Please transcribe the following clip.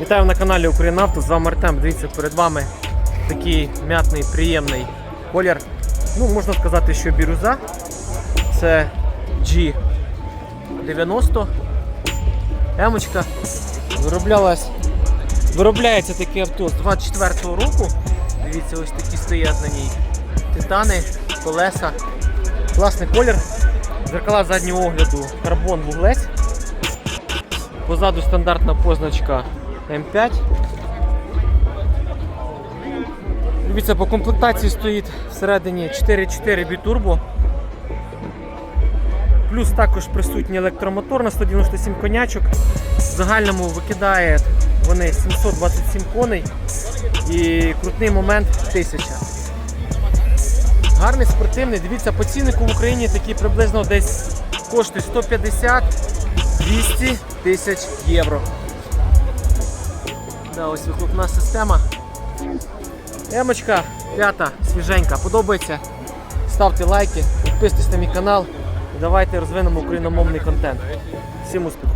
Вітаю на каналі Українавто, з вами Артем. Дивіться, перед вами такий м'ятний, приємний колір. Ну, можна сказати, що бірюза. Це G90. Емочка. Виробляється таке авто з 24-го року. Дивіться, ось такі стоять на ній. Титани, колеса. Класний колір. Зеркала заднього огляду, карбон вуглець. Позаду стандартна позначка М5. Дивіться, по комплектації стоїть всередині 4.4 бітурбо. Плюс також присутній електромотор на 197 конячок. В загальному викидає вони 727 коней і крутний момент 1000. Гарний спортивний. Дивіться, по ціннику в Україні такий приблизно десь коштує 150 200 тисяч євро. Да, ось вихлопна система. Емочка п'ята, свіженька. Подобається. Ставте лайки, підписуйтесь на мій канал і давайте розвинемо україномовний контент. Всім успіху!